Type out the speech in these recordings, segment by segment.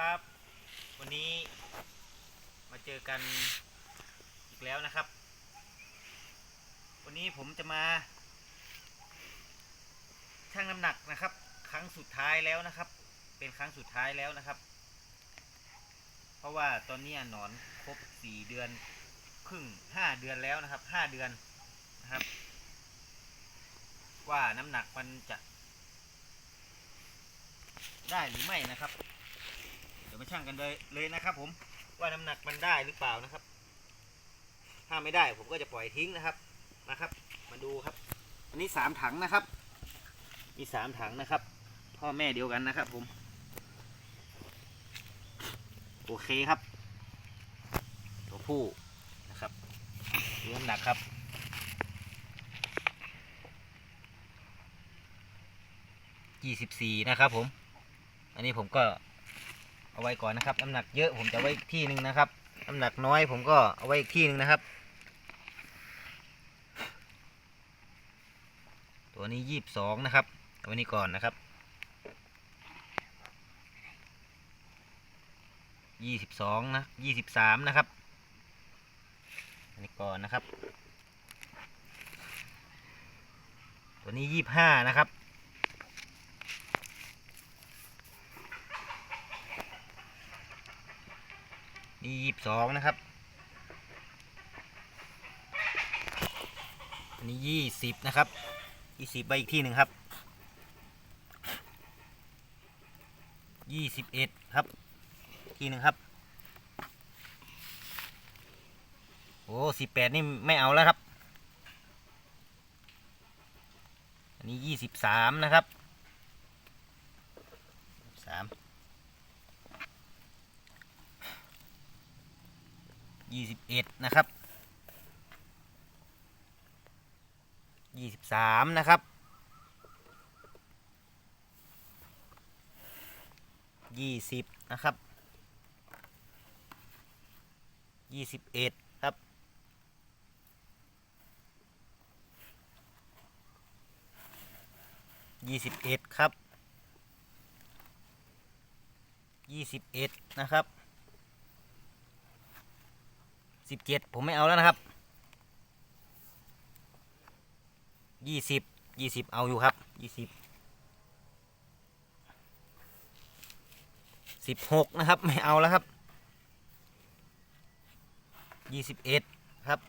ครับ วันนี้มาเจอกันอีกแล้วนะครับ วันนี้ผมจะมาชั่งน้ำหนักนะครับ ครั้งสุดท้ายแล้วนะครับ เป็นครั้งสุดท้ายแล้วนะครับ เพราะว่าตอนนี้หนอนครบสี่เดือนครึ่งห้าเดือนแล้วนะครับห้าเดือนนะครับ ว่าน้ำหนักมันจะได้หรือไม่นะครับ มาชั่งกันเลยเลยนะครับ ผมว่าน้ำหนักมันได้หรือเปล่านะครับ ถ้าไม่ได้ผมก็จะปล่อยทิ้งนะครับนะครับ มาดูครับ อันนี้สามถังนะครับ มีสามถังนะครับ พ่อแม่เดียวกันนะครับ ผม โอเคครับ ตัวผู้นะครับดูน้ำหนักครับยี่สิบสี่นะครับผม อันนี้ผมก็ เอาไว้ก่อนนะครับ น้ำหนักเยอะผมจะไว้อีกที่หนึ่งนะครับ น้ำหนักน้อยผมก็เอาไว้อีกที่หนึ่งนะครับ ตัวนี้ยี่สิบสองนะครับเอาไว้นี่ก่อนนะครับยี่สิบสองนะยี่สิบสามนะครับอันนี้ก่อนนะครับ ตัวนี้ยี่สิบห้านะครับ นี่ยี่สิบสองนะครับ อันนี้ยี่สิบนะครับยี่สิบไปอีกที่หนึ่งครับยี่สิบเอ็ดครับ ที่หนึ่งครับ โอ้สิบแปดนี่ไม่เอาแล้วครับ อันนี้ยี่สิบสามนะครับสาม ยี่สิบเอ็ดนะครับยี่สิบสามนะครับยี่สิบนะครับยี่สิบเอ็ดครับยี่สิบเอ็ดครับยี่สิบเอ็ดนะครับ สิบเจ็ดผมไม่เอาแล้วนะครับยี่สิบยี่สิบเอาอยู่ครับยี่สิบสิบหกนะครับ ไม่เอาแล้วครับยี่สิบเอ็ดครับ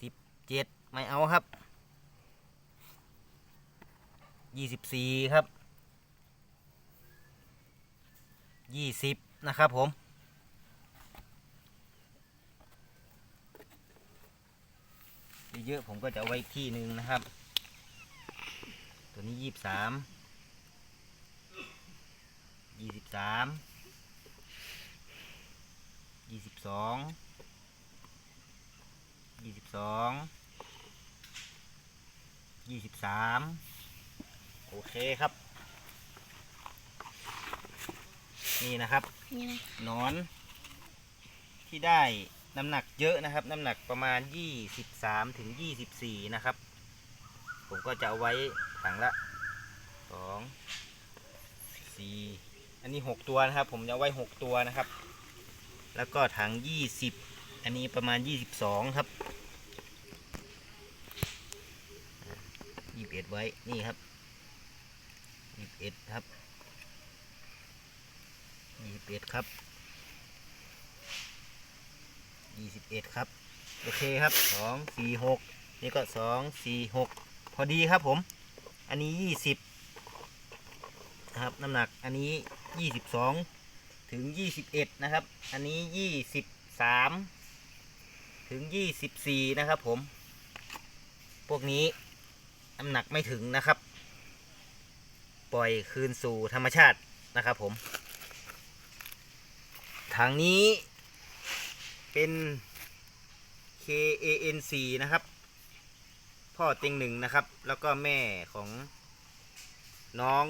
สิบเจ็ดไม่เอาครับยี่สิบสี่ครับยี่สิบนะครับผม เยอะๆผมก็จะเอาไว้อีกที่หนึ่งนะครับ ตัวนี้ยี่สิบสามยี่สิบสามยี่สิบสองยี่สิบสองยี่สิบสามโอเคครับ นี่นะครับนี่นะหนอนที่ได้ น้ำหนักเยอะนะครับ น้ำหนักประมาณ 23ถึง24 นะครับ ผมก็จะเอาไว้ถังละ 2 4 อันนี้ 6 ตัวนะครับ ผมจะเอาไว้ 6 ตัวนะครับ แล้วก็ถัง 20 อันนี้ประมาณ 22 ครับ21ไว้นี่ครับ21ครับ21ครับ ยี่สิบเอ็ดครับ โอเคครับสองสี่หกนี่ก็สองสี่หกพอดีครับผม อันนี้ยี่สิบนะครับน้ำหนักอันนี้ยี่สิบสองถึงยี่สิบเอ็ดนะครับ อันนี้ยี่สิบสามถึงยี่สิบสี่นะครับผม พวกนี้น้ำหนักไม่ถึงนะครับ ปล่อยคืนสู่ธรรมชาตินะครับผมทางนี้ เป็น KANC นะครับ พ่อเต็งหนึ่งนะครับ แล้วก็แม่ของน้อง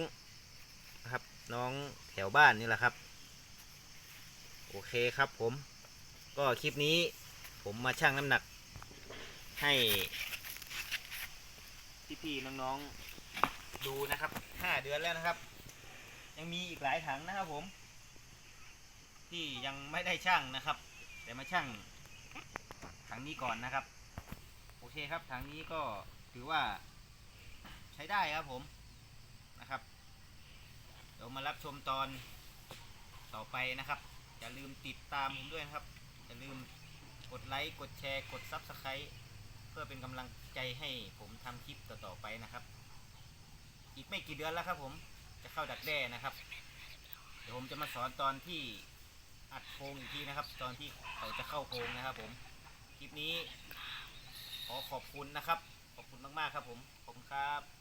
นะครับ น้องแถวบ้านนี่แหละครับ โอเคครับผม ก็คลิปนี้ผมมาชั่งน้ำหนักให้พี่ๆน้องๆดูนะครับห้าเดือนแล้วนะครับ ยังมีอีกหลายถังนะครับผม ที่ยังไม่ได้ช่างนะครับ แต่มาช่างถังนี้ก่อนนะครับ โอเคครับถังนี้ก็ถือว่าใช้ได้ครับผมนะครับเดี๋ยวมารับชมตอนต่อไปนะครับอย่าลืมติดตามผมด้วยนะครับอย่าลืมกดไลค์กดแชร์กด Subscribe เพื่อเป็นกำลังใจให้ผมทำคลิปต่อๆไปนะครับ อีกไม่กี่เดือนแล้วครับผมจะเข้าดักแด้นะครับ เดี๋ยวผมจะมาสอนตอนที่ อัดโค้งอีกทีนะครับ ตอนที่เขาจะเข้าโค้งนะครับ ผมคลิปนี้ ขอขอบคุณนะครับ ขอบคุณมากๆครับผมขอบคุณครับ